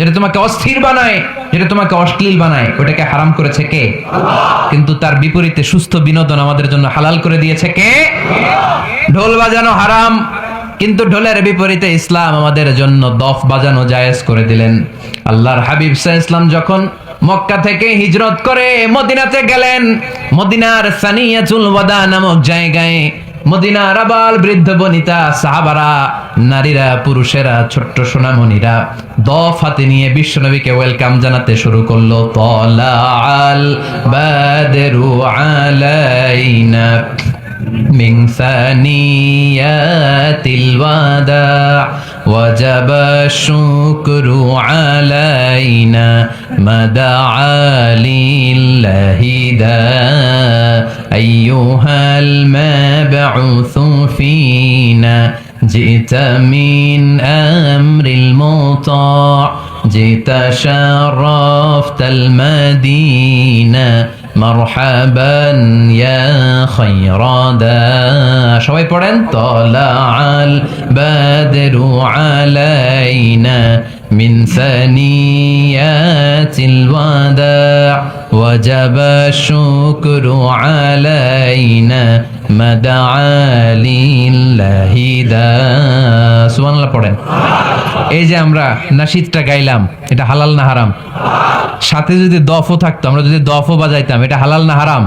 যেটা তোমাকে অস্থির বানায়, যেটা তোমাকে অশ্লীল বানায়, ওটাকে হারাম করেছে কে? কিন্তু তার বিপরীতে সুস্থ বিনোদন আমাদের জন্য হালাল করে দিয়েছে কে? ঢোল বাজানো হারাম, কিন্তু ঢোলের বিপরীতে ইসলাম আমাদের জন্য দফ বাজানো জায়েজ করে দিলেন। আল্লাহর হাবিব সাহ ইসলাম যখন মক্কা থেকে হিজরত করে মদিনাতে গেলেন, মদিনার সানিয়াতুল ওয়াদা নামক জায়গায় মদিনার আবাল বৃদ্ধ বনিতা সাহাবারা নারীরা পুরুষেরা ছোট্ট সোনামণিরা দফ হাতে নিয়ে বিশ্বনবীকে ওয়েলকাম জানাতে শুরু করলো তলা আল বাদরু আলাইনা من ثنيات الوداع وجب الشكر علينا ما دعا لله دا أيها المبعوث فينا جئت من أمر المطاع جئت شرفت المدينة. مرحبا يا خير دا شوي بورن طلع البدر علينا من ثنيات الوداع. وجب الشكر علينا ما دعا لله دا সুবহান আল্লাহ পড়েন এই যে আমরা নাশিদটা গাইলাম এটা হালাল না হারাম সাথে যদি দফও থাকতো আমরা যদি দফও বাজাইতাম এটা হালাল না হারাম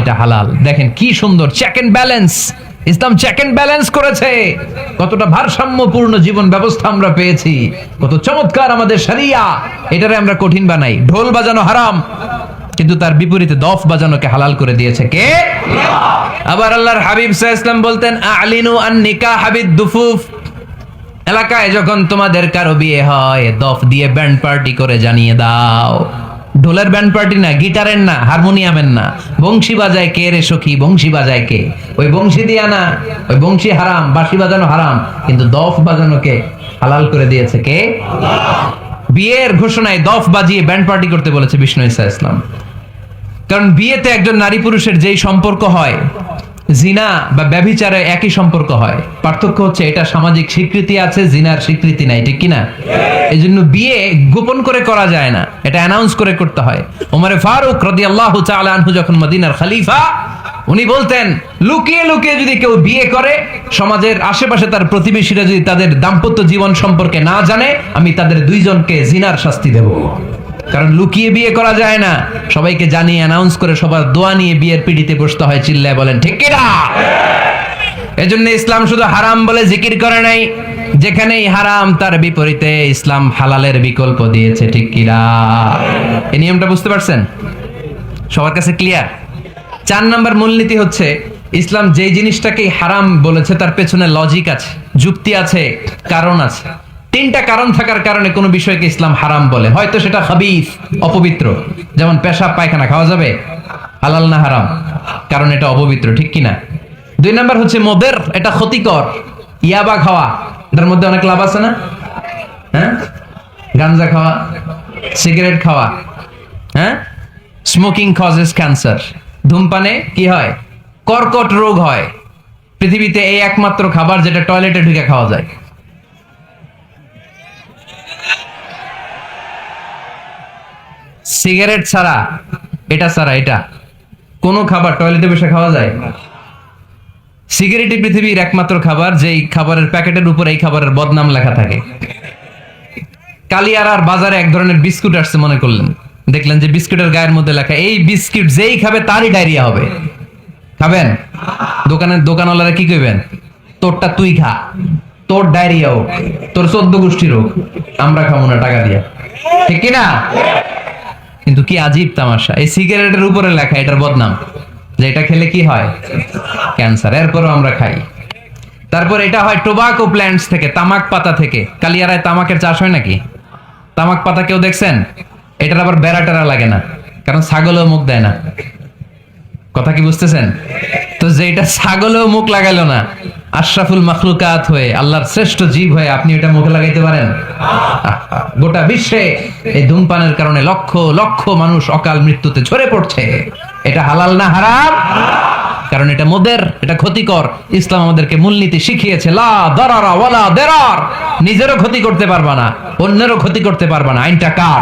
এটা হালাল দেখেন কি সুন্দর check and balance Islam check and balance করেছে কতটা ভারসাম্যপূর্ণ জীবন ব্যবস্থা আমরা পেয়েছি কত চমৎকার আমাদের শরিয়া এটারে আমরা কঠিন বানাই ঢোল বাজানো হারাম কিন্তু তার বিপরীতে দফ বাজানোকে হালাল করে দিয়েছে কে? আবার আল্লাহর হাবিব আলাইহি বলতেন, আলিনু আন হাবিদ দুফুফ। এলাকায় যখন তোমাদের কারও বিয়ে হয়, দফ দিয়ে ব্যান্ড পার্টি করে জানিয়ে দাও। ঢোলের ব্যান্ড পার্টি না, গিটারের না, হারমোনিয়ামের না। বংশী বাজায় কে রে সখী, বংশী বাজায় কে? ওই বংশী দিয়া না, ওই বংশী হারাম, বাঁশি বাজানো হারাম, কিন্তু দফ বাজানোকে হালাল করে দিয়েছে কে? বিয়ের ঘোষণায় দফ বাজিয়ে ব্যান্ড পার্টি করতে বলেছে বিষ্ণু ইসা ইসলাম। কারণ বিয়েতে একজন নারী পুরুষের যেই সম্পর্ক হয়, জিনা বা ব্যভিচারে একই সম্পর্ক হয়। পার্থক্য হচ্ছে এটা সামাজিক স্বীকৃতি আছে, জিনার স্বীকৃতি নাই, ঠিক কিনা? এই জন্য বিয়ে গোপন করে করা যায় না, এটা অ্যানাউন্স করে করতে হয়। ওমরে ফারুক রদি আল্লাহ আনহু যখন মদিনার খালিফা, উনি বলতেন, লুকিয়ে লুকিয়ে যদি কেউ বিয়ে করে, সমাজের আশেপাশে তার প্রতিবেশীরা যদি তাদের দাম্পত্য জীবন সম্পর্কে না জানে, আমি তাদের দুইজনকে জিনার শাস্তি দেব। কারণ লুকিয়ে বিয়ে করা যায় না। সবাইকে জানিয়ে অ্যানাউন্স করে সবার দোয়া নিয়ে বিয়ের পিড়িতে বসতে হয়, চিল্লায় বলেন, ঠিক কিনা? এজন্য ইসলাম শুধু হারাম বলে জিকির করে নাই। যেখানেই হারাম, তার বিপরীতে ইসলাম হালালের বিকল্প দিয়েছে, ঠিক কিনা? এই নিয়মটা বুঝতে পারছেন? সবার কাছে ক্লিয়ার চার নাম্বার মূলনীতি হচ্ছে, ইসলাম যেই জিনিসটাকেই হারাম বলেছে, তার পেছনে লজিক আছে, যুক্তি আছে, কারণ আছে। তিনটা কারণ থাকার কারণে কোনো বিষয়কে ইসলাম হারাম বলে। হয়তো সেটা হাবিস অপবিত্র। যেমন পেশাব, পায়খানা খাওয়া যাবে, হালাল না হারাম? কারণ এটা অপবিত্র, ঠিক কিনা? দুই নাম্বার হচ্ছে মোদের, এটা ক্ষতিকর। ইয়াবা খাওয়া, এটার মধ্যে অনেক লাভ আছে না? হ্যাঁ? গাঞ্জা খাওয়া, সিগারেট খাওয়া হ্যাঁ? স্মোকিং কজেস ক্যান্সার ধূমপানে কি হয়? কর্কট রোগ হয়। পৃথিবীতে এই একমাত্র খাবার যেটা টয়লেটে ঢুকে খাওয়া যায়। সিগারেট ছাড়া, এটা ছাড়া, এটা। কোনো খাবার, টয়লেটে বসে খাওয়া যায়? সিগারেটই পৃথিবীর একমাত্র খাবার, যেই খাবারের প্যাকেটের উপর এই খাবারের বদনাম লেখা থাকে। কালিয়ারার বাজারে এক ধরনের বিস্কুট আসছে মনে করলেন। দেখলেন যে বিস্কুটের গায়ের মধ্যে লেখা, এই বিস্কিট যেই খাবে তারই ডায়রিয়া হবে। খাবেন? দোকানের দোকানওয়ালারা কি কইবেন? তোরটা তুই খা। তোর ডায়রিয়া হোক, তোর চোদ্দ গোষ্ঠীর হোক আমরা খাব না টাকা দিয়া। ঠিক কিনা? কিন্তু কি আজীব তামাশা। এই সিগারেটের উপরে লেখা, এটার বদনাম, যে এটা খেলে কি হয়? ক্যান্সার, এরপরও আমরা খাই। তারপর এটা হয় টোবাকো প্ল্যান্টস থেকে, তামাক পাতা থেকে। কালিয়ারায় তামাকের চাষ হয় নাকি? তামাক পাতা কেউ দেখছেন? এটার আবার বেড়া টেরা লাগে না, কারণ ছাগলও মুখ দেয় না। কথা কি বুঝতেছেন? তো যেটা ছাগলেও মুখ লাগাইলো না আশরাফুল মাখলুকাত হয়ে, আল্লাহর শ্রেষ্ঠ জীব হয়ে আপনি এটা মুখে লাগাইতে পারেন? গোটা বিশ্বে এই ধূমপানের কারণে লক্ষ লক্ষ মানুষ অকাল মৃত্যুতে ঝরে পড়ছে। এটা হালাল না হারাম? কারণ এটা মোদের, এটা ক্ষতিকর। ইসলাম আমাদেরকে মূলনীতি শিখিয়েছে, লা দারারা ওয়ালা দেরার। নিজেরও ক্ষতি করতে পারবা না, অন্যেরও ক্ষতি করতে পারবা না। আইনটা কার?